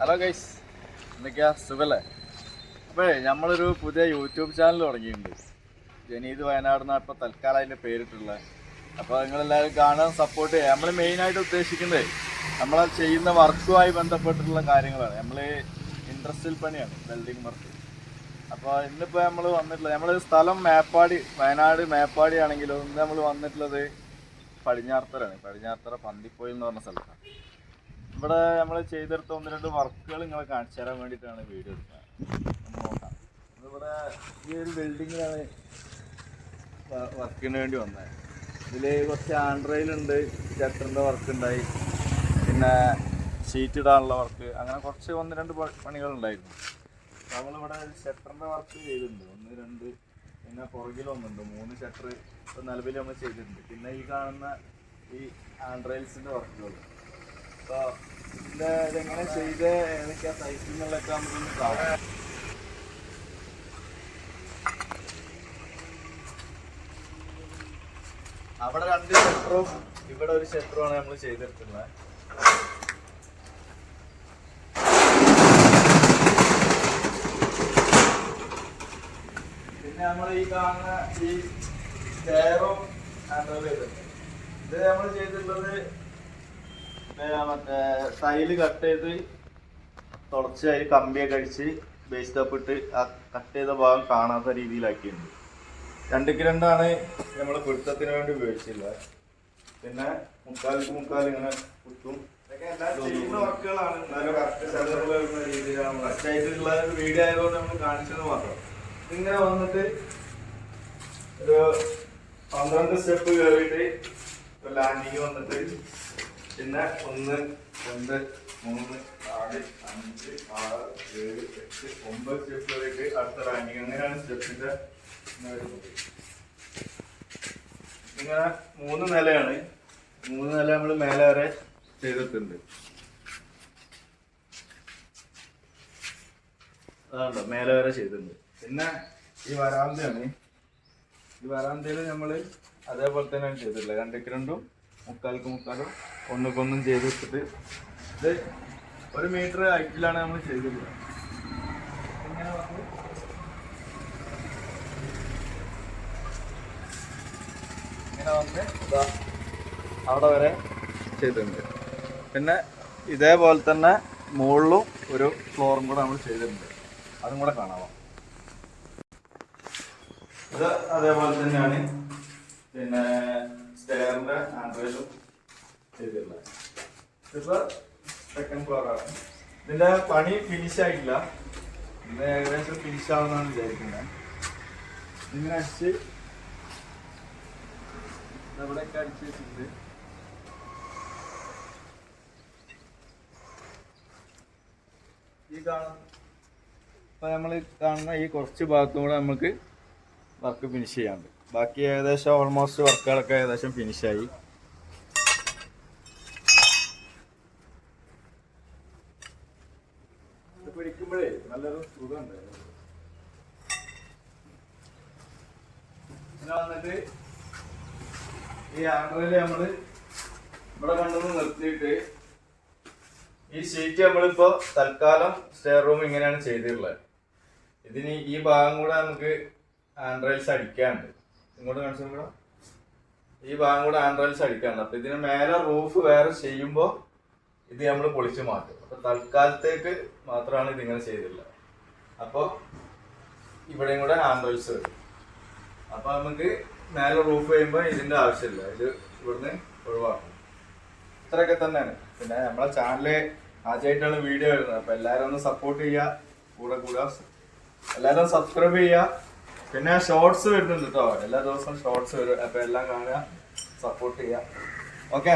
Hello guys എന്തൊക്കെയാ? സുഖല്ലേ? അപ്പോഴേ നമ്മളൊരു പുതിയ യൂട്യൂബ് ചാനൽ തുടങ്ങിയിട്ടുണ്ട്. ജനീത് വയനാട് എന്നാണ് ഇപ്പോൾ തൽക്കാലം അതിന്റെ പേരിട്ടുള്ളത് അപ്പോൾ നിങ്ങളെല്ലാവരും കാണാൻ സപ്പോർട്ട് ചെയ്യുക നമ്മൾ മെയിനായിട്ട് ഉദ്ദേശിക്കുന്നത് നമ്മൾ ചെയ്യുന്ന വർക്കുമായി ബന്ധപ്പെട്ടിട്ടുള്ള കാര്യങ്ങളാണ്. നമ്മൾ ഇൻഡസ്ട്രിയൽ പണിയാണ് വെൽഡിങ് വർക്ക് അപ്പോൾ ഇന്നിപ്പോൾ നമ്മൾ വന്നിട്ടുള്ളത് നമ്മൾ സ്ഥലം മേപ്പാടി വയനാട് മേപ്പാടി ആണെങ്കിലും ഇന്ന് നമ്മൾ വന്നിട്ടുള്ളത് പടിഞ്ഞാർത്തറാണ് പടിഞ്ഞാർത്തറ പന്തിപ്പോയിൽ എന്ന് പറഞ്ഞ സ്ഥലത്താണ്. ഇവിടെ നമ്മൾ ചെയ്തെടുത്ത ഒന്ന് രണ്ട് വർക്കുകൾ നിങ്ങളെ കാണിച്ചു തരാൻ വേണ്ടിയിട്ടാണ് വീഡിയോ എടുക്കുന്നത്. നോക്കാം. ഇവിടെ ഈ ഒരു ബിൽഡിങ്ങിലാണ് വർക്കിന് വേണ്ടി വന്നത്. ഇതിൽ കുറച്ച് ആൻഡ്രോയിലുണ്ട് ഷട്ടറിന്റെ വർക്ക് ഉണ്ടായി പിന്നെ ഷീറ്റ് ഇടാനുള്ള വർക്ക് അങ്ങനെ കുറച്ച് ഒന്ന് രണ്ട് പണികളുണ്ടായിരുന്നു. നമ്മളിവിടെ ഷട്ടറിന്റെ വർക്ക് ചെയ്തിട്ടുണ്ട്. ഒന്ന് രണ്ട് പിന്നെ പുറകിൽ ഒന്നുണ്ട്. മൂന്ന് ഷട്ടർ ഇപ്പം നിലവിൽ നമ്മൾ ചെയ്തിട്ടുണ്ട്. പിന്നെ ഈ കാണുന്ന ഈ ആൻഡ്രയിൽസിന്റെ വർക്കുകൾ അപ്പോൾ ഇതെങ്ങനെ ചെയ്ത് ഏതൊക്കെയാ സൈസിങ്ങുകളൊക്കെ നമുക്കൊന്ന് കാണാം. അവിടെ രണ്ട് ഷട്ടറും ഇവിടെ ഒരു ഷട്ടറുമാണ് നമ്മൾ ചെയ്തെടുക്കുന്നത് പിന്നെ നമ്മൾ ഈ കാണുന്ന ഈ സ്റ്റെയറും ഹാൻഡിൽ ചെയ്തിട്ടുണ്ട്. ഇത് നമ്മൾ ചെയ്തിട്ടുള്ളത് മറ്റേ ടൈൽ കട്ട് ചെയ്ത് അതിൽ കമ്പിയൊക്കെ അടിച്ച് ബേസ് ടപ്പ് ഇട്ട് ആ കട്ട് ചെയ്ത ഭാഗം കാണാത്ത രീതിയിലാക്കിയിട്ടുണ്ട്. രണ്ടിക്ക് രണ്ടാണ് നമ്മൾ പിടുത്തത്തിന് വേണ്ടി ഉപയോഗിച്ചിട്ടുള്ളത്. പിന്നെ മുക്കാലിക്ക് മുക്കാൽ ഇങ്ങനെ കുത്തും. വർക്കുകളാണ് ആയിട്ടുള്ള ഒരു വീഡിയോ ആയതുകൊണ്ട് നമ്മൾ കാണിച്ചത് മാത്രം. ഇങ്ങനെ വന്നിട്ട് ഒരു പന്ത്രണ്ട് സ്റ്റെപ്പ് കയറിയിട്ട് ലാൻഡിങ് വന്നിട്ട് പിന്നെ ഒന്ന് രണ്ട് മൂന്ന് നാല് അഞ്ച് ആറ് ഏഴ് എട്ട് ഒമ്പത് സ്റ്റെപ്പ് വരെയൊക്കെ അടുത്ത റാങ്കിങ് അങ്ങനെയാണ് സ്റ്റെപ്പിന്റെ ഇങ്ങനെ മൂന്ന് നിലയാണ്. മൂന്ന് നില നമ്മൾ മേലെ വരെ ചെയ്തിട്ടുണ്ട്. അതാണ്ടോ മേലെ വരെ ചെയ്തിട്ടുണ്ട്. പിന്നെ ഈ വരാന്തയാണ്. ഈ വരാന്തയിൽ നമ്മൾ അതേപോലെ തന്നെയാണ് ചെയ്തിട്ടുള്ളത്. രണ്ടിക്ക് രണ്ടും മുക്കാൽക്ക് മുക്കാലും ഒന്നുക്കൊന്നും ചെയ്ത് വെച്ചിട്ട് ഇത് ഒരു മീറ്റർ ഹൈറ്റിലാണ് നമ്മൾ ചെയ്തിട്ടുള്ളത് ഇങ്ങനെ വന്ന്. ഇങ്ങനെ അവിടെ വരെ ചെയ്തിട്ടുണ്ട്. പിന്നെ ഇതേപോലെ തന്നെ മുകളിലും ഒരു ഫ്ലോറും കൂടെ നമ്മൾ ചെയ്തിട്ടുണ്ട്. അതും കൂടെ കാണാമോ അത് അതേപോലെ തന്നെയാണ്. പിന്നെ സ്റ്റെയറിന്റെ ആൻഡ്രോയിലും ചെയ്തിട്ടുള്ളത് ഇതിപ്പോ സെക്കൻഡ് ഫ്ലോർ ആണ്. ഇതിന്റെ പണി ഫിനിഷ് ആയിട്ടില്ല. ഇത് ഏകദേശം ഫിനിഷ് ആവുന്നാണ് വിചാരിക്കുന്നത്. ഇങ്ങനെ അടിച്ച് ഇവിടെയൊക്കെ അടിച്ച് വെച്ചിട്ടുണ്ട്. ഈ കാണുന്ന ഇപ്പൊ നമ്മൾ കാണുന്ന ഈ കുറച്ച് ഭാഗത്തും കൂടെ നമുക്ക് വർക്ക് ഫിനിഷ് ചെയ്യാണ്ട് ബാക്കി ഏകദേശം ഓൾമോസ്റ്റ് വർക്കുകളൊക്കെ ഏകദേശം ഫിനിഷായി പിടിക്കുമ്പോഴേ നല്ലൊരു സുഖമുണ്ട്. പിന്നെ വന്നിട്ട് ഈ ആൻഡ്രോയിൽ നമ്മൾ ഇവിടെ കൊണ്ടുവന്ന് നിർത്തിയിട്ട് ഈ ഷീറ്റ് നമ്മളിപ്പോ തൽക്കാലം സ്റ്റെയർ റൂം ഇങ്ങനെയാണ് ചെയ്തിട്ടുള്ളത്. ഇതിന് ഈ ഭാഗം കൂടെ നമുക്ക് ആൻഡ്രോയിൽസ് അടിക്കാണ്ട് ഇങ്ങോട്ട് കാണിച്ചു ഈ ഭാഗം കൂടെ ആൻഡ്രോയിൽസ് അടിക്കാണ്ട് അപ്പൊ ഇതിന് മേലെ റൂഫ് വേറെ ചെയ്യുമ്പോ ഇത് നമ്മൾ പൊളിച്ചു മാറ്റും. അപ്പൊ തൽക്കാലത്തേക്ക് മാത്രമാണ് ഇതിങ്ങനെ ചെയ്തില്ല അപ്പൊ ഇവിടെയും കൂടെ ഹാൻഡൽസ് വരും അപ്പൊ നമുക്ക് മേലെ റൂഫ് ചെയ്യുമ്പോൾ ഇതിന്റെ ആവശ്യമില്ല. ഇത് ഇവിടുന്ന് ഒഴിവാക്കും. ഇത്രയൊക്കെ തന്നെയാണ്. പിന്നെ നമ്മളെ ചാനൽ ആദ്യമായിട്ടാണ് വീഡിയോ വരുന്നത്. അപ്പൊ എല്ലാവരും ഒന്ന് സപ്പോർട്ട് ചെയ്യുക. കൂടെ കൂടെ. എല്ലാവരും സബ്സ്ക്രൈബ് ചെയ്യുക. പിന്നെ ഷോർട്സ് വരുന്നുണ്ട് കേട്ടോ എല്ലാ ദിവസവും ഷോർട്സ് വരും. അപ്പൊ എല്ലാം കാണുക. സപ്പോർട്ട് ചെയ്യുക. ഓക്കെ